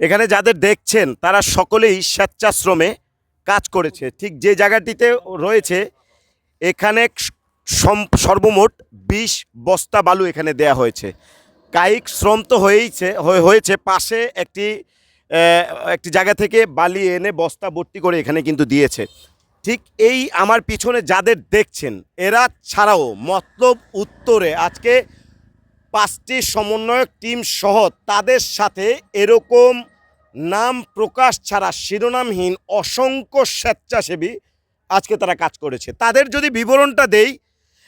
এখানে যাদের দেখছেন, তারা সকলেই স্বেচ্ছাশ্রমে কাজ করেছে। ঠিক যে জায়গাটিতে রয়েছে, এখানে সর্বমোট বিশ বস্তা বালু এখানে দেয়া হয়েছে। কায়িক শ্রম তো হয়েইছে, হয়ে- হয়েছে। পাশে একটি একটি জায়গা থেকে বালি এনে বস্তা ভর্তি করে এখানে কিন্তু দিয়েছে। ঠিক এই আমার পিছনে যাদের দেখছেন, এরা ছাড়াও মতলব উত্তরে আজকে পাঁচটি সমন্বয়ক টিম সহ তাদের সাথে এরকম নাম প্রকাশ ছাড়া শিরোনামহীন অসংখ্য স্বেচ্ছাসেবী আজকে তারা কাজ করেছে। তাদের যদি বিবরণটা দেই,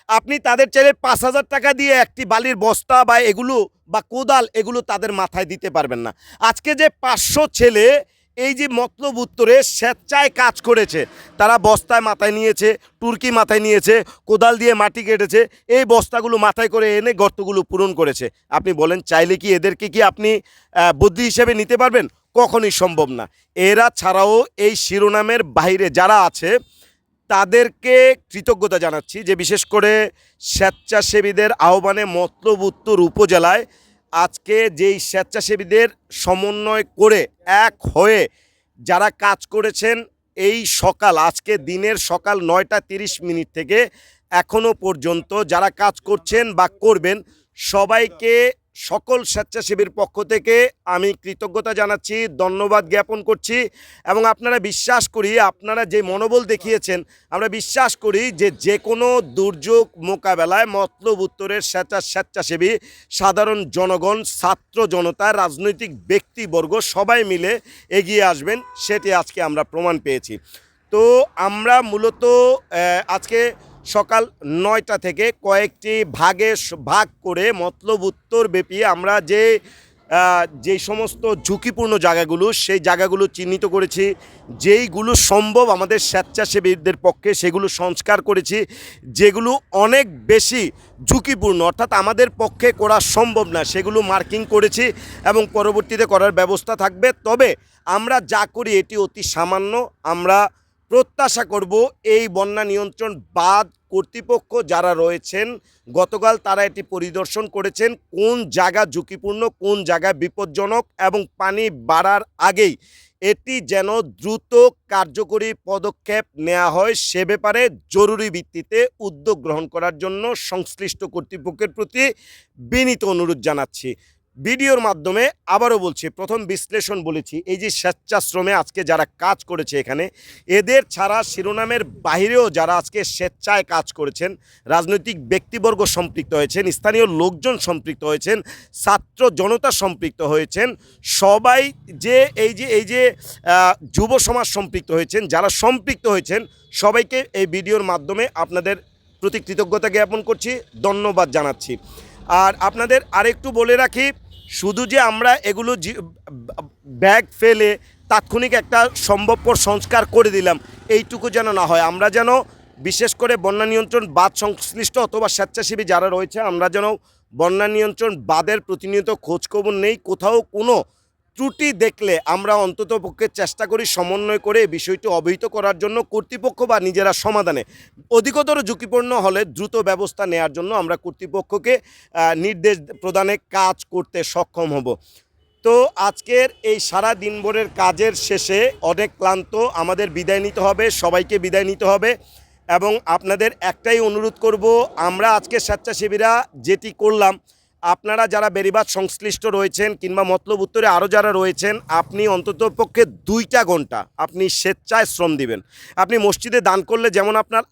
আপনি তাদের চাইলে পাঁচ হাজার টাকা দিয়ে একটি বালির বস্তা বা এগুলো বা কোদাল এগুলো তাদের মাথায় দিতে পারবেন না। আজকে যে পাঁচশো ছেলে এই যে মতলব উত্তরে স্বেচ্ছায় কাজ করেছে। তারা বস্তায় মাথায় নিয়েছে, টুরকি মাথায় নিয়েছে, কোদাল দিয়ে মাটি কেটেছে, এই বস্তাগুলো মাথায় করে এনে গর্তগুলো পূরণ করেছে। আপনি বলেন, চাইলে কি এদেরকে কি আপনি বুদ্ধি হিসেবে নিতে পারবেন? কখনই সম্ভব না। এরা ছাড়াও এই শিরোনামের বাইরে যারা আছে, তাদেরকে কৃতজ্ঞতা জানাচ্ছি যে বিশেষ করে স্বেচ্ছাসেবীদের আহ্বানে মতলব উত্তর উপজেলায় আজকে যেই স্বেচ্ছাসেবীদের সমন্বয় করে এক হয়ে যারা কাজ করেছেন এই সকাল, আজকে দিনের সকাল নয়টা তিরিশ মিনিট থেকে এখনও পর্যন্ত যারা কাজ করছেন বা করবেন, সবাইকে সকল স্বেচ্ছাসেবীর পক্ষ থেকে আমি কৃতজ্ঞতা জানাচ্ছি, ধন্যবাদ জ্ঞাপন করছি এবং আপনারা বিশ্বাস করি, আপনারা যে মনোবল দেখিয়েছেন, আমরা বিশ্বাস করি যে যে কোনো দুর্যোগ মোকাবেলায় মতলব উত্তরের স্বেচ্ছা, স্বেচ্ছাসেবী, সাধারণ জনগণ, ছাত্র জনতা, রাজনৈতিক ব্যক্তিবর্গ সবাই মিলে এগিয়ে আসবেন, সেটি আজকে আমরা প্রমাণ পেয়েছি। তো আমরা মূলত আজকে সকাল নয়টা থেকে কয়েকটি ভাগে ভাগ করে মতলব উত্তর ব্যাপী আমরা যে যেই সমস্ত ঝুঁকিপূর্ণ জায়গাগুলো, সেই জায়গাগুলো চিহ্নিত করেছি। যেইগুলো সম্ভব আমাদের স্বেচ্ছাসেবীদের পক্ষে, সেগুলো সংস্কার করেছি। যেগুলো অনেক বেশি ঝুঁকিপূর্ণ, অর্থাৎ আমাদের পক্ষে করা সম্ভব না, সেগুলো মার্কিং করেছি এবং পরবর্তীতে করার ব্যবস্থা থাকবে। তবে আমরা যা করি, এটি অতি সামান্য। আমরা প্রত্যাশা করব এই বন্যা নিয়ন্ত্রণ বাদ কর্তৃপক্ষ যারা রয়েছেন, গতকাল তারা এটি পরিদর্শন করেছেন কোন জায়গা ঝুঁকিপূর্ণ, কোন জায়গা বিপজ্জনক এবং পানি বাড়ার আগেই। এটি যেন দ্রুত কার্যকরী পদক্ষেপ নেওয়া হয় সে ব্যাপারে জরুরি ভিত্তিতে উদ্যোগ গ্রহণ করার জন্য সংশ্লিষ্ট কর্তৃপক্ষের প্রতি বিনীত অনুরোধ জানাচ্ছি। ভিডিওর মাধ্যমে আবারও বলছি, প্রথম বিশ্লেষণ বলেছি, এই যে স্বেচ্ছাশ্রমে আজকে যারা কাজ করেছে এখানে, এদের ছাড়া শিরোনামের বাইরেও যারা আজকে স্বেচ্ছায় কাজ করেছেন, রাজনৈতিক ব্যক্তিবর্গ সম্পৃক্ত হয়েছেন, স্থানীয় লোকজন সম্পৃক্ত হয়েছেন, ছাত্র জনতা সম্পৃক্ত হয়েছেন, সবাই যে এই যে এই যে যুব সমাজ সম্পৃক্ত হয়েছেন, যারা সম্পৃক্ত হয়েছেন, সবাইকে এই ভিডিওর মাধ্যমে আপনাদের প্রতি কৃতজ্ঞতা জ্ঞাপন করছি, ধন্যবাদ জানাচ্ছি। আর আপনাদের আরেকটু বলে রাখি শুধু যে আমরা এগুলো ব্যাগ ফেলে তাৎক্ষণিক একটা সম্ভবপর সংস্কার করে দিলাম, এইটুকু যেন না হয়। আমরা যেন বিশেষ করে বন্যা নিয়ন্ত্রণ বাদ সংশ্লিষ্ট অথবা স্বেচ্ছাসেবী যারা রয়েছে, আমরা যেন বন্যা নিয়ন্ত্রণ বাদের প্রতিনিয়ত খোঁজখবর নেই, কোথাও কোনো ত্রুটি দেখলে আমরা অন্তত পক্ষে চেষ্টা করি সমন্বয় করে বিষয়টি অবহিত করার জন্য কর্তৃপক্ষ বা নিজেরা সমাধানে। অধিকতর ঝুঁকিপূর্ণ হলে দ্রুত ব্যবস্থা নেওয়ার জন্য আমরা কর্তৃপক্ষকে নির্দেশ প্রদানে কাজ করতে সক্ষম হব। তো আজকের এই সারা দিনভরের কাজের শেষে অনেক ক্লান্ত, আমাদের বিদায় নিতে হবে, সবাইকে বিদায় নিতে হবে এবং আপনাদের একটাই অনুরোধ করব, আমরা আজকে স্বেচ্ছাসেবীরা যেটি করলাম আপনারা যারা বেরিবাদ সংশ্লিষ্ট রয়েছেন কিংবা মতলব উত্তরে আরও যারা রয়েছেন, আপনি অন্তত পক্ষে দুইটা ঘণ্টা আপনি স্বেচ্ছায় শ্রম দিবেন। আপনি মসজিদে দান করলে যেমন আপনার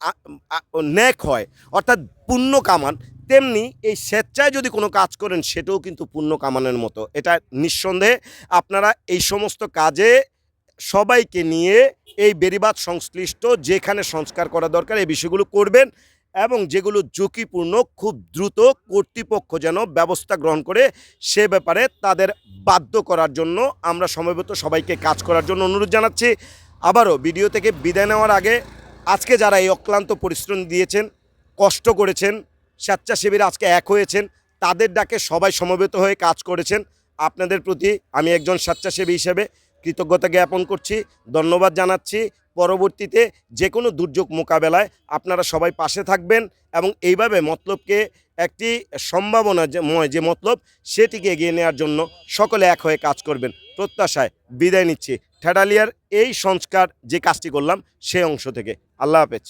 ন্যাক হয়, অর্থাৎ পুণ্য কামান, তেমনি এই স্বেচ্ছায় যদি কোনো কাজ করেন, সেটাও কিন্তু পুণ্য কামানের মতো। এটা নিঃসন্দেহে আপনারা এই সমস্ত কাজে সবাইকে নিয়ে এই বেরিবাদ সংশ্লিষ্ট যেখানে সংস্কার করা দরকার, এই বিষয়গুলো করবেন। এবং যেগুলো ঝুঁকিপূর্ণ, খুব দ্রুত কর্তৃপক্ষ যেন ব্যবস্থা গ্রহণ করে, সে ব্যাপারে তাদের বাধ্য করার জন্য আমরা সমবেত সবাইকে কাজ করার জন্য অনুরোধ জানাচ্ছি। আবারও ভিডিও থেকে বিদায় নেওয়ার আগে আজকে যারা এই অক্লান্ত পরিশ্রম দিয়েছেন, কষ্ট করেছেন, স্বেচ্ছাসেবীরা আজকে এক হয়েছেন, তাদের ডাকে সবাই সমবেত হয়ে কাজ করেছেন। আপনাদের প্রতি আমি একজন স্বেচ্ছাসেবী হিসেবে কৃতজ্ঞতা জ্ঞাপন করছি, ধন্যবাদ জানাচ্ছি। পরবর্তীতে যে কোনো দুর্যোগ মোকাবেলায় আপনারা সবাই পাশে থাকবেন এবং এইভাবে মতলবকে একটি সম্ভাবনা যে ময় যে মতলব সেটিকে এগিয়ে নেওয়ার জন্য সকলে এক হয়ে কাজ করবেন। প্রত্যাশায় বিদায় নিচ্ছি। ঠেডালিয়ার এই সংস্কার যে কাজটি করলাম সে অংশ থেকে। আল্লাহ হাফেজ।